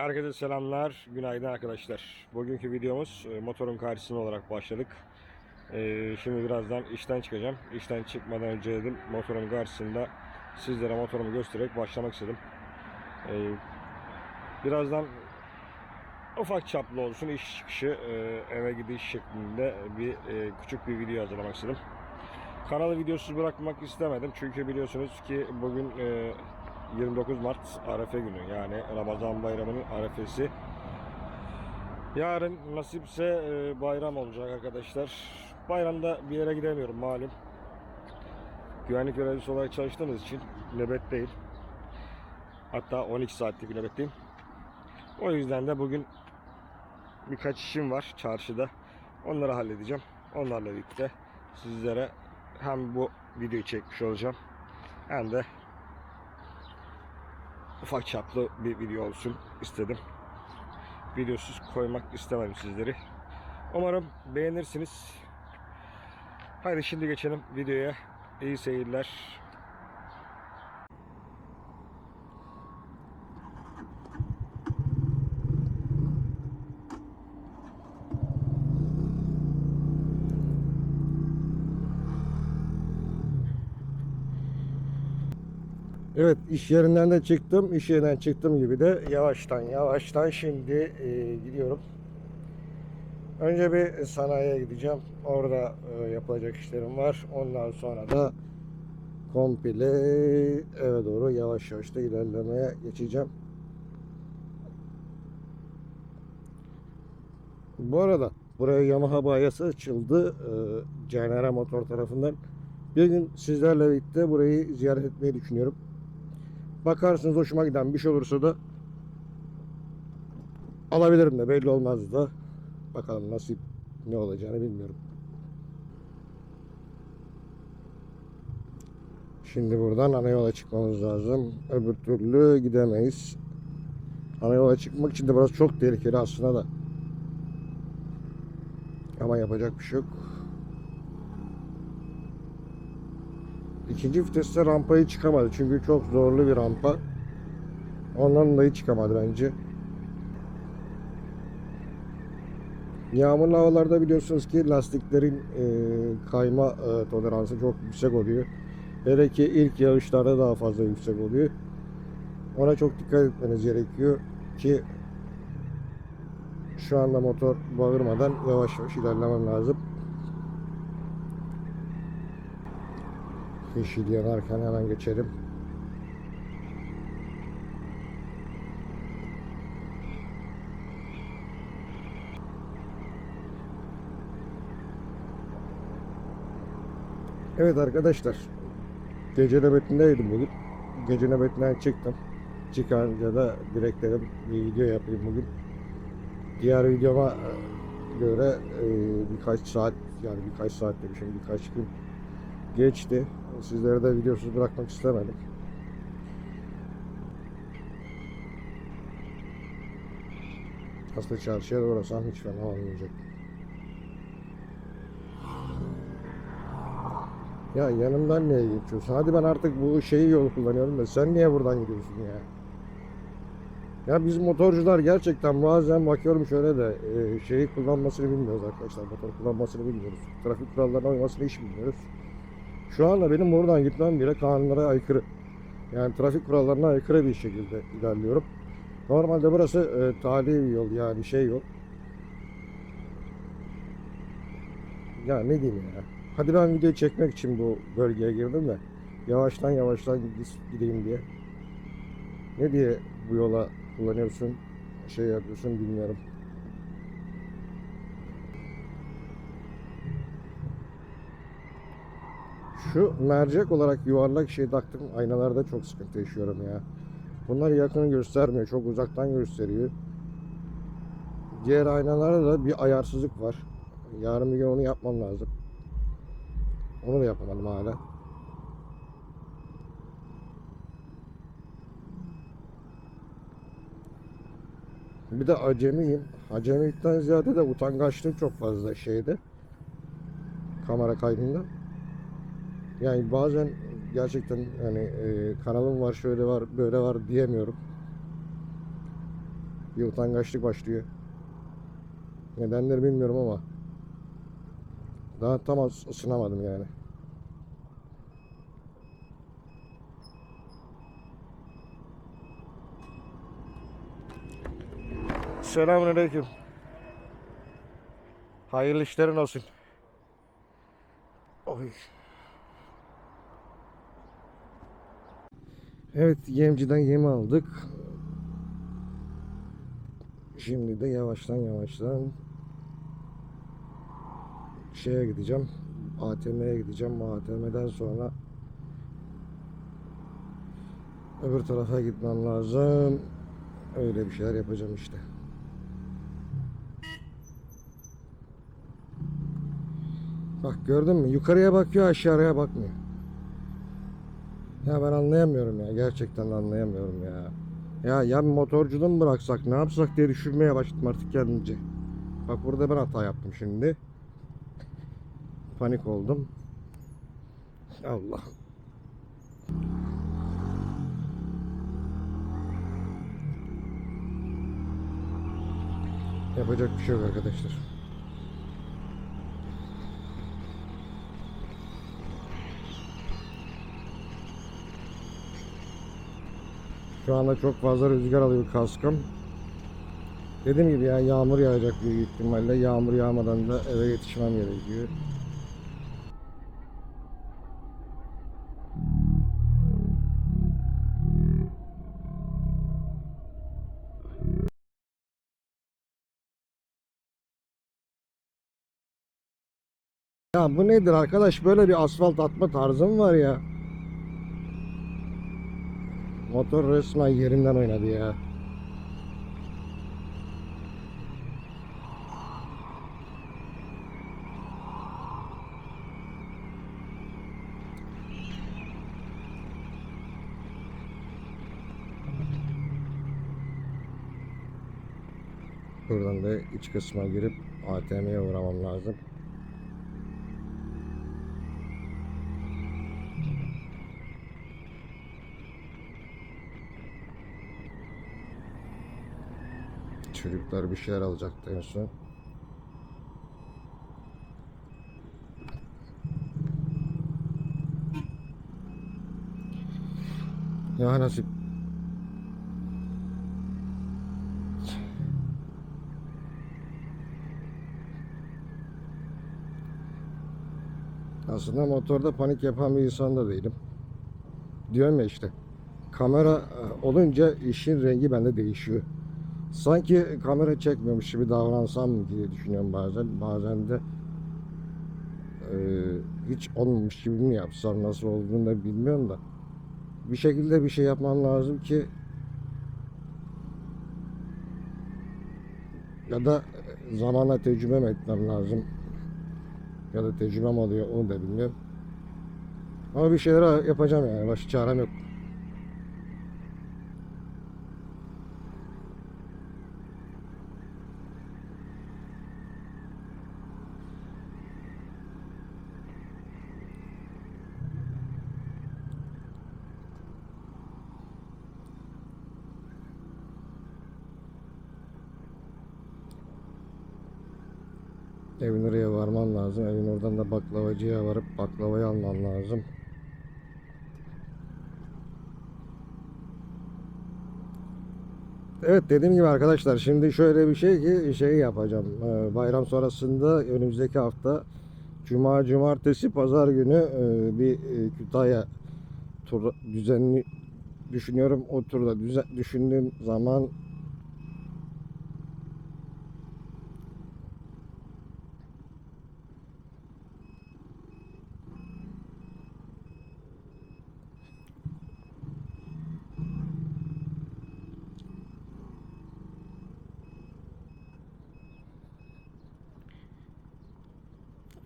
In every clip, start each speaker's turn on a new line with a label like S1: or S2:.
S1: Herkese selamlar, günaydın arkadaşlar. Bugünkü videomuz e, motorun karşısında olarak başladık. E, Şimdi birazdan işten çıkacağım. İşten çıkmadan önce dedim motorun karşısında sizlere motorumu göstererek başlamak istedim. E, Birazdan ufak çaplı olsun iş çıkışı eve gidiş şeklinde bir küçük bir video hazırlamak istedim. Kanalı videosuz bırakmak istemedim çünkü biliyorsunuz ki bugün 29 Mart Arefe günü yani Ramazan bayramının arefesi. Yarın nasipse e, bayram olacak arkadaşlar. Bayramda bir yere gidemiyorum malum. Güvenlik görevlisi olarak çalıştığımız için nöbet değil. Hatta 12 saatlik nöbetteyim. O yüzden de bugün birkaç işim var çarşıda. Onları halledeceğim. Onlarla birlikte sizlere hem bu videoyu çekmiş olacağım hem de ufak çaplı bir video olsun istedim. Videosuz koymak istemedim sizleri. Umarım beğenirsiniz. Haydi şimdi geçelim videoya. İyi seyirler. Evet iş yerinden de çıktım. İş yerinden çıktım gibi de yavaştan yavaştan şimdi e, gidiyorum. Önce bir sanayiye gideceğim. Orada e, yapılacak işlerim var. Ondan sonra da komple eve doğru yavaş yavaş da ilerlemeye geçeceğim. Bu arada buraya Yamaha bayası açıldı. E, CNR Motor tarafından. Bir gün sizlerle birlikte burayı ziyaret etmeyi düşünüyorum. Bakarsınız hoşuma giden bir şey olursa da alabilirim de belli olmaz da. Bakalım nasip ne olacağını bilmiyorum. Şimdi buradan ana yola çıkmamız lazım. Öbür türlü gidemeyiz. Ana yola çıkmak için de burası çok tehlikeli aslında da. Ama yapacak bir şey yok. İkinci viteste rampayı çıkamadı. Çünkü çok zorlu bir rampa. Ondan dolayı çıkamadı bence. Yağmurlu havalarda biliyorsunuz ki lastiklerin e, kayma e, toleransı çok yüksek oluyor. Hele ki ilk yağışlarda daha fazla yüksek oluyor. Ona çok dikkat etmeniz gerekiyor ki şu anda motor bağırmadan yavaş yavaş ilerlemem lazım. Yeşil yanarken hemen geçelim. Evet arkadaşlar. Gece nöbetindeydim bugün. Gece nöbetinden çıktım. Çıkarınca da direkt dedim bir video yapayım bugün. Diğer videoma göre e, birkaç saat yani birkaç saat demişim birkaç gün geçti. Sizlere de videosuz bırakmak istemedim. Aslında çarşıya uğrasam hiç fena olmayacak. Ya yanımdan niye geçiyorsun? Hadi ben artık bu şeyi yol kullanıyorum da sen niye buradan gidiyorsun ya? Ya biz motorcular gerçekten bazen bakıyorum şöyle de e, şeyi kullanmasını bilmiyoruz arkadaşlar. Motor kullanmasını bilmiyoruz. Trafik kurallarına uymasını hiç bilmiyoruz. Şu anda benim buradan gitmem bile kanunlara aykırı. Yani trafik kurallarına aykırı bir şekilde ilerliyorum. Normalde burası e, tali bir yol yani şey yol. Ya ne diyeyim ya. Hadi ben video çekmek için bu bölgeye girdim de yavaştan yavaştan gideyim diye. Ne diye bu yola kullanıyorsun, şey yapıyorsun bilmiyorum. Şu mercek olarak yuvarlak şey taktım aynalarda çok sıkıntı yaşıyorum ya. Bunlar yakın göstermiyor, çok uzaktan gösteriyor. Diğer aynalarda da bir ayarsızlık var. Yarın bir gün onu yapmam lazım. Onu da yapamadım hala. Bir de acemiyim. Acemilikten ziyade de utangaçlığım çok fazla şeyde. Kamera kaydında. Yani bazen gerçekten yani e, kanalım var şöyle var böyle var diyemiyorum. Bir utangaçlık başlıyor. Nedenleri bilmiyorum ama daha tam ıs- ısınamadım yani. Selamünaleyküm. Hayırlı işlerin olsun. Oy. Evet, yemciden yem aldık. Şimdi de yavaştan yavaştan şeye gideceğim. ATM'ye gideceğim. ATM'den sonra öbür tarafa gitmem lazım. Öyle bir şeyler yapacağım işte. Bak gördün mü? Yukarıya bakıyor, aşağıya bakmıyor. Ya ben anlayamıyorum ya. Gerçekten anlayamıyorum ya. Ya ya motorculuğu mu bıraksak, ne yapsak diye düşünmeye başladım artık kendimce. Bak burada ben hata yaptım şimdi. Panik oldum. Allah. Yapacak bir şey yok arkadaşlar. Şu anda çok fazla rüzgar alıyor kaskım. Dediğim gibi ya yağmur yağacak büyük ihtimalle. Yağmur yağmadan da eve yetişmem gerekiyor. Ya bu nedir arkadaş? Böyle bir asfalt atma tarzı mı var ya? Motor resmen yerinden oynadı ya. Buradan da iç kısma girip ATM'ye uğramam lazım. Çocuklar bir şeyler alacaktı en son. Ya nasip. Aslında motorda panik yapan bir insan da değilim. Diyorum ya işte. Kamera e, olunca işin rengi bende değişiyor. Sanki kamera çekmiyormuş gibi davransam mı diye düşünüyorum bazen. Bazen de e, hiç olmamış gibi mi yapsam nasıl olduğunu da bilmiyorum da. Bir şekilde bir şey yapmam lazım ki ya da zamanla tecrübem etmem lazım. Ya da tecrübem oluyor onu da bilmiyorum. Ama bir şeyler yapacağım yani. Başka çarem yok. Evin oraya varman lazım. Evin oradan da baklavacıya varıp baklavayı alman lazım. Evet dediğim gibi arkadaşlar şimdi şöyle bir şey ki şey yapacağım. Ee, Bayram sonrasında önümüzdeki hafta Cuma, Cumartesi, Pazar günü e, bir e, Kütahya tur düzenli düşünüyorum. O turda düzen, düşündüğüm zaman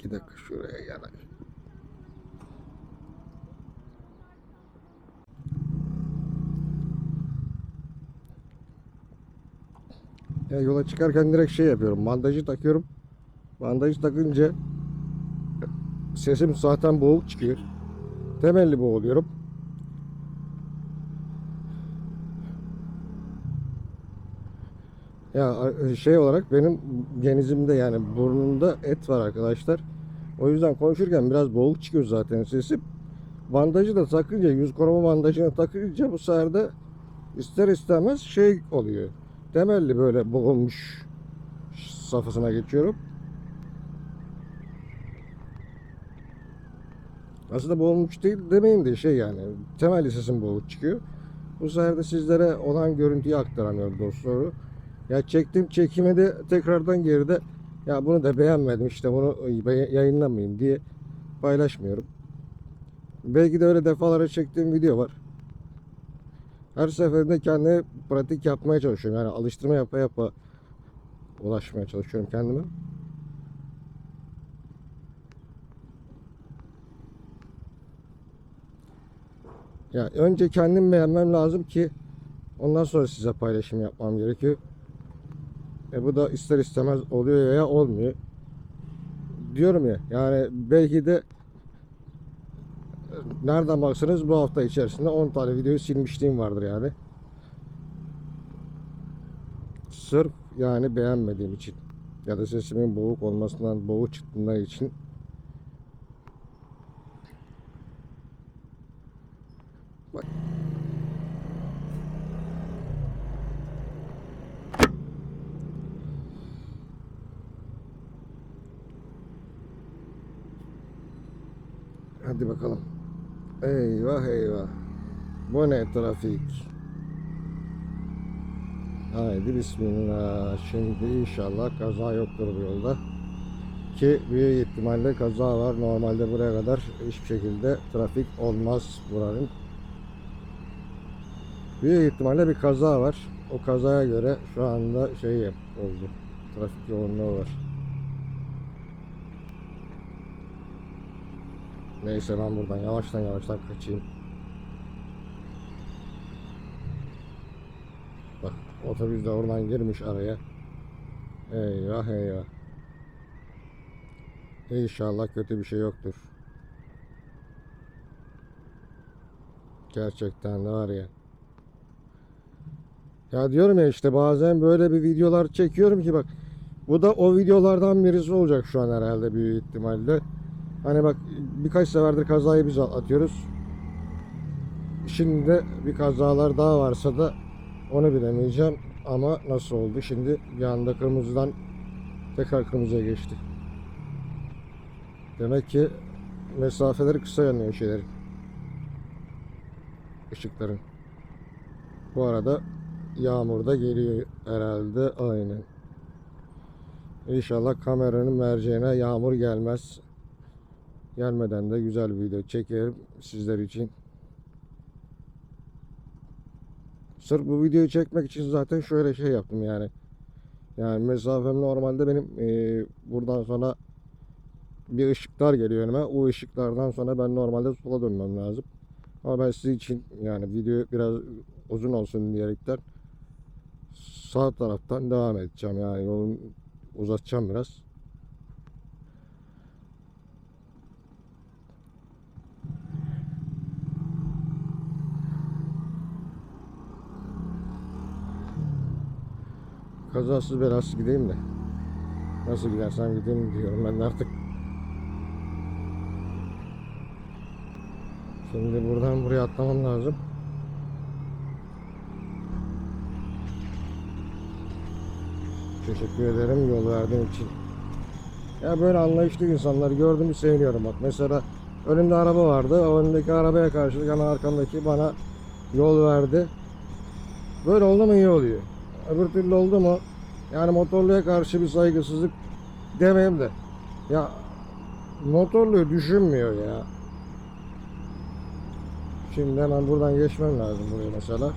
S1: iki dakika şuraya yana. Ya yola çıkarken direkt şey yapıyorum. Bandajı takıyorum. Bandajı takınca sesim zaten boğuk çıkıyor. Temelli boğuluyorum. Ya şey olarak benim genizimde yani burnumda et var arkadaşlar. O yüzden konuşurken biraz boğuk çıkıyor zaten sesim. Bandajı da takınca, yüz koruma bandajını takınca bu sefer de ister istemez şey oluyor. Temelli böyle boğulmuş safhasına geçiyorum. Aslında boğulmuş değil demeyeyim de şey yani temelli sesim boğuk çıkıyor. Bu sefer de sizlere olan görüntüyü aktaramıyorum dostları. Ya çektim çekime de tekrardan geride ya bunu da beğenmedim işte bunu yayınlamayayım diye paylaşmıyorum. Belki de öyle defalara çektiğim video var. Her seferinde kendime pratik yapmaya çalışıyorum. Yani alıştırma yapa yapa ulaşmaya çalışıyorum kendime. Ya önce kendim beğenmem lazım ki ondan sonra size paylaşım yapmam gerekiyor. E bu da ister istemez oluyor ya olmuyor. Diyorum ya yani belki de nereden baksanız bu hafta içerisinde 10 tane videoyu silmişliğim vardır yani. Sırf yani beğenmediğim için ya da sesimin boğuk olmasından boğuk çıktığından için Hadi bakalım. Eyvah eyvah. Bu ne trafik? Haydi bismillah. Şimdi inşallah kaza yoktur bu yolda. Ki büyük ihtimalle kaza var. Normalde buraya kadar hiçbir şekilde trafik olmaz buranın. Büyük ihtimalle bir kaza var. O kazaya göre şu anda şey oldu. Trafik yoğunluğu var. Neyse ben buradan yavaştan yavaştan kaçayım. Bak otobüs de oradan girmiş araya. Eyvah eyvah. İnşallah kötü bir şey yoktur. Gerçekten de var ya. Ya diyorum ya işte bazen böyle bir videolar çekiyorum ki bak. Bu da o videolardan birisi olacak şu an herhalde büyük ihtimalle. Hani bak birkaç seferdir kazayı biz atlatıyoruz. Şimdi de bir kazalar daha varsa da onu bilemeyeceğim. Ama nasıl oldu? Şimdi bir anda kırmızıdan tekrar kırmızıya geçti. Demek ki mesafeleri kısa yanıyor şeylerin. Işıkların. Bu arada yağmur da geliyor herhalde. Aynen. İnşallah kameranın merceğine yağmur gelmez. Gelmeden de güzel bir video çekerim sizler için. Sırf bu videoyu çekmek için zaten şöyle şey yaptım yani. Yani mesafem normalde benim eee, buradan sonra bir ışıklar geliyor önüme. O ışıklardan sonra ben normalde sola dönmem lazım. Ama ben sizin için yani video biraz uzun olsun diyerekten sağ taraftan devam edeceğim yani yolun uzatacağım biraz. Kazasız belasız gideyim de. Nasıl gidersem gideyim diyorum ben de artık. Şimdi buradan buraya atlamam lazım. Teşekkür ederim yol verdiğin için. Ya böyle anlayışlı insanlar gördüğümü seviniyorum bak. Mesela önümde araba vardı. O önündeki arabaya karşılık hemen arkamdaki bana yol verdi. Böyle oldu mu iyi oluyor. Öbür türlü oldu mu yani motorluya karşı bir saygısızlık demeyeyim de ya motorluyu düşünmüyor ya. Şimdi hemen buradan geçmem lazım buraya mesela.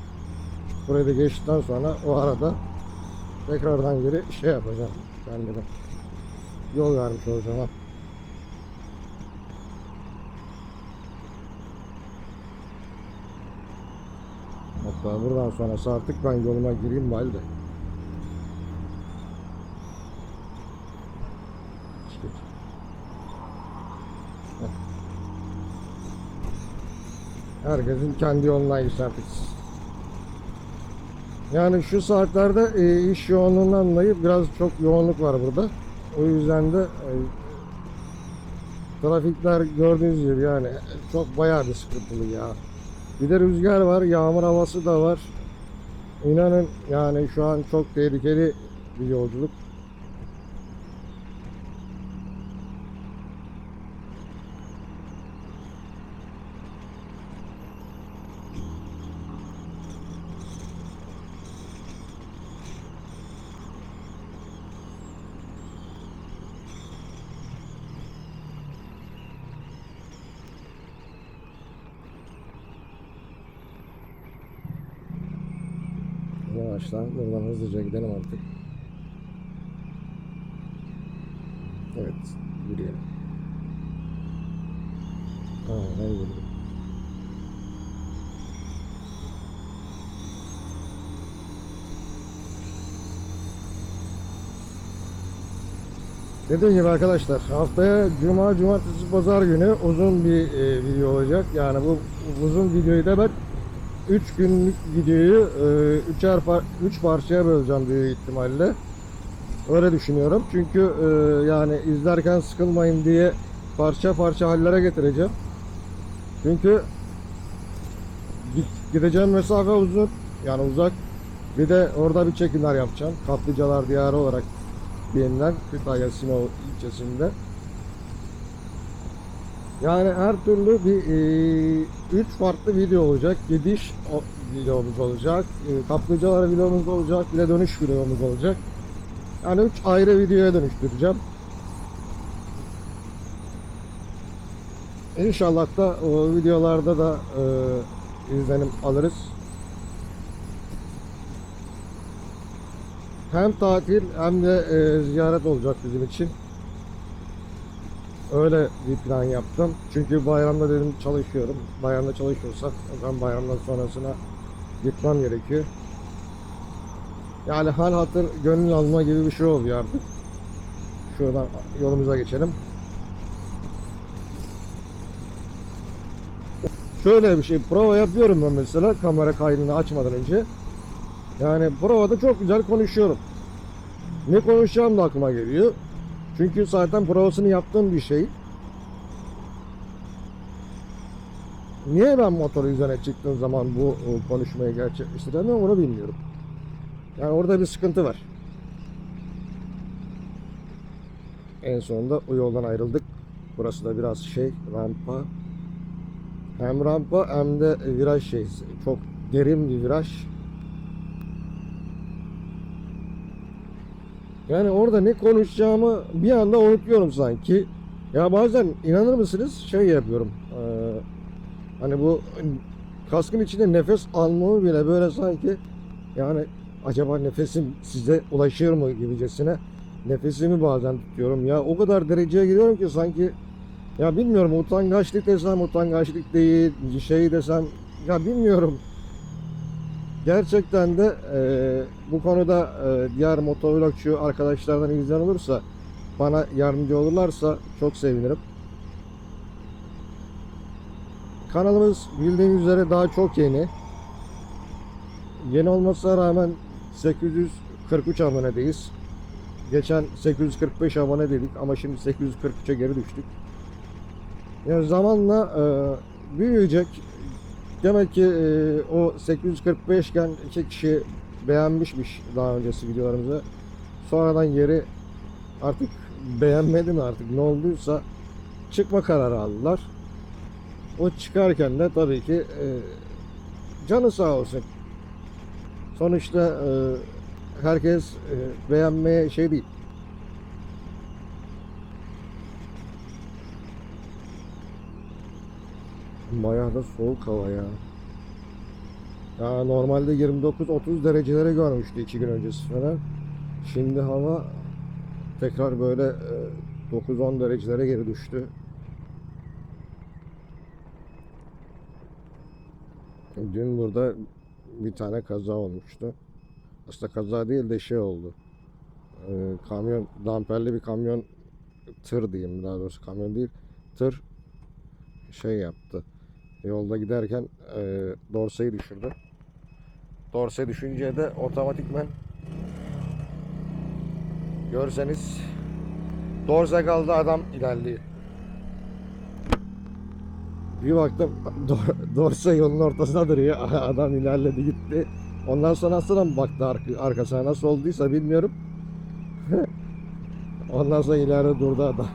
S1: Burayı da geçtikten sonra o arada tekrardan geri şey yapacağım kendime. Yol vermiş olacağım. Buradan sonrası artık ben yoluma gireyim bari de. Herkesin kendi yoluna gitsin artık. Yani şu saatlerde e, iş yoğunluğundan dolayı biraz çok yoğunluk var burada. O yüzden de e, trafikler gördüğünüz gibi yani çok bayağı bir sıkıntılı ya. Bir de rüzgar var, yağmur havası da var. İnanın yani şu an çok tehlikeli bir yolculuk. Yavaştan buradan hızlıca gidelim artık. Evet, yürüyelim. Aynen yürüyelim. Dediğim gibi arkadaşlar haftaya cuma, cumartesi, pazar günü uzun bir e, video olacak. Yani bu uzun videoyu da ben 3 günlük videoyu e, üçer par 3 parçaya böleceğim büyük ihtimalle. Öyle düşünüyorum. Çünkü e, yani izlerken sıkılmayın diye parça parça hallere getireceğim. Çünkü gideceğim mesafe uzun. Yani uzak. Bir de orada bir çekimler yapacağım. Kaplıcalar Diyarı olarak bilinen Kütahya Sinop ilçesinde. Yani her türlü bir e, üç farklı video olacak. Gidiş videomuz olacak. E, kaplıcalar videomuz olacak. Bir de dönüş videomuz olacak. Yani üç ayrı videoya dönüştüreceğim. İnşallah da o videolarda da e, izlenim alırız. Hem tatil hem de e, ziyaret olacak bizim için. Öyle bir plan yaptım. Çünkü bayramda dedim çalışıyorum. Bayramda çalışıyorsak o zaman bayramdan sonrasına gitmem gerekiyor. Yani hal hatır gönül alma gibi bir şey oluyor artık. Şuradan yolumuza geçelim. Şöyle bir şey prova yapıyorum ben mesela kamera kaydını açmadan önce. Yani provada çok güzel konuşuyorum. Ne konuşacağım da aklıma geliyor. Çünkü zaten provasını yaptığım bir şey. Niye ben motor üzerine çıktığım zaman bu konuşmayı gerçekleştiremiyorum onu bilmiyorum. Yani orada bir sıkıntı var. En sonunda o yoldan ayrıldık. Burası da biraz şey rampa. Hem rampa hem de viraj şey. Çok derin bir viraj. Yani orada ne konuşacağımı bir anda unutuyorum sanki. Ya bazen inanır mısınız şey yapıyorum. Eee, hani bu kaskın içinde nefes almamı bile böyle sanki yani acaba nefesim size ulaşır mı gibicesine nefesimi bazen tutuyorum. Ya o kadar dereceye giriyorum ki sanki ya bilmiyorum utangaçlık desem utangaçlık değil şey desem ya bilmiyorum. Gerçekten de e, bu konuda e, diğer motovlogçu arkadaşlardan izleyen olursa bana yardımcı olurlarsa çok sevinirim. Kanalımız bildiğiniz üzere daha çok yeni. Yeni olmasına rağmen 843 abonedeyiz. Geçen 845 abone dedik ama şimdi 843'e geri düştük. Yani zamanla e, büyüyecek. Demek ki e, o 845 iken iki kişi beğenmişmiş daha öncesi videolarımızı. Sonradan yeri artık beğenmedi mi artık ne olduysa çıkma kararı aldılar. O çıkarken de tabii ki e, canı sağ olsun. Sonuçta e, herkes e, beğenmeye şey değil. Bayağı da soğuk hava ya. Ya normalde 29-30 derecelere görmüştü iki gün öncesi falan. Şimdi hava tekrar böyle e, 9-10 derecelere geri düştü. Dün burada bir tane kaza olmuştu. Aslında kaza değil de şey oldu. Ee, kamyon, damperli bir kamyon tır diyeyim daha doğrusu kamyon değil. Tır şey yaptı. Yolda giderken e, dorsayı düşürdü. Dorse düşünce de otomatikmen görseniz Dorse kaldı adam ilerliyor. Bir baktım Dor- Dorse yolun ortasına duruyor. Adam ilerledi gitti. Ondan sonra aslında mı baktı ark- arkasına nasıl olduysa bilmiyorum. Ondan sonra ileride durdu adam.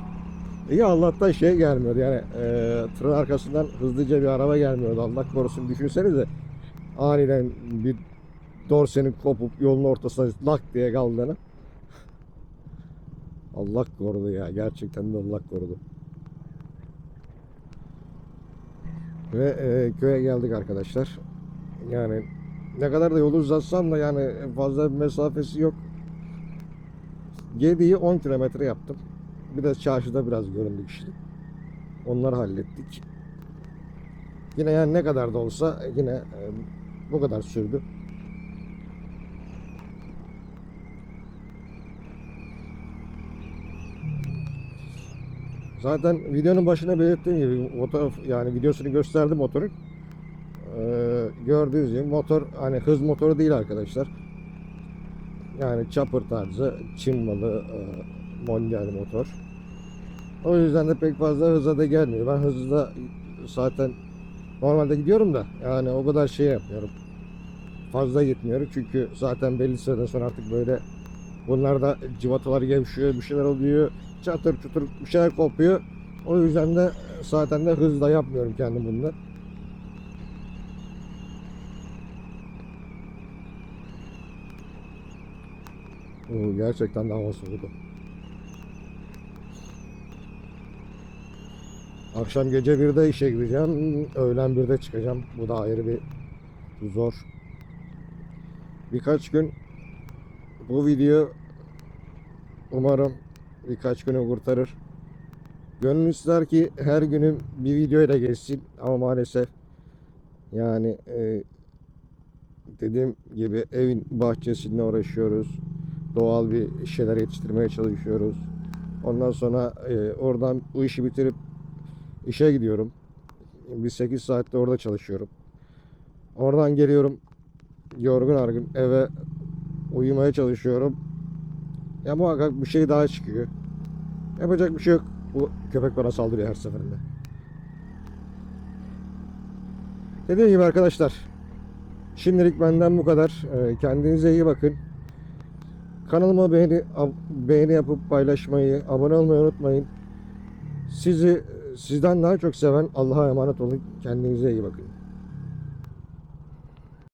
S1: İyi Allah'tan şey gelmiyordu yani e, tırın arkasından hızlıca bir araba gelmiyordu. Allah korusun düşünsenize aniden bir dorsenin kopup yolun ortasına lak diye kaldığını. Allah korudu ya gerçekten de Allah korudu. Ve e, köye geldik arkadaşlar. Yani ne kadar da yolu uzatsam da yani fazla bir mesafesi yok. Gediği 10 kilometre yaptım. Bir de çarşıda biraz göründük işte. Onları hallettik. Yine yani ne kadar da olsa yine e, bu kadar sürdü. Zaten videonun başına belirttiğim gibi motor yani videosunu gösterdim motorun. Ee, gördüğünüz gibi motor hani hız motoru değil arkadaşlar. Yani chopper tarzı Çin malı e, mondial motor. O yüzden de pek fazla hıza da gelmiyor. Ben hızla zaten normalde gidiyorum da yani o kadar şey yapmıyorum. Fazla gitmiyorum çünkü zaten belli süreden sonra artık böyle bunlarda civatalar gevşiyor, bir şeyler oluyor. Çatır çutur bir şeyler kopuyor. O yüzden de zaten de hızla yapmıyorum kendim bunda. Oo, gerçekten de hava soğudu. Akşam gece 1'de işe gideceğim. Öğlen 1'de çıkacağım. Bu da ayrı bir zor. Birkaç gün bu video umarım birkaç günü kurtarır. Gönül ister ki her günüm bir videoyla geçsin ama maalesef yani e, dediğim gibi evin bahçesinde uğraşıyoruz. Doğal bir şeyler yetiştirmeye çalışıyoruz. Ondan sonra e, oradan bu işi bitirip işe gidiyorum. Bir 8 saatte orada çalışıyorum. Oradan geliyorum yorgun argın eve uyumaya çalışıyorum. Ya muhakkak bir şey daha çıkıyor. Yapacak bir şey yok. Bu köpek bana saldırıyor her seferinde. Dediğim gibi arkadaşlar. Şimdilik benden bu kadar. Ee, Kendinize iyi bakın. Kanalıma beğeni, beğeni yapıp paylaşmayı, abone olmayı unutmayın. Sizi sizden daha çok seven Allah'a emanet olun. Kendinize iyi bakın.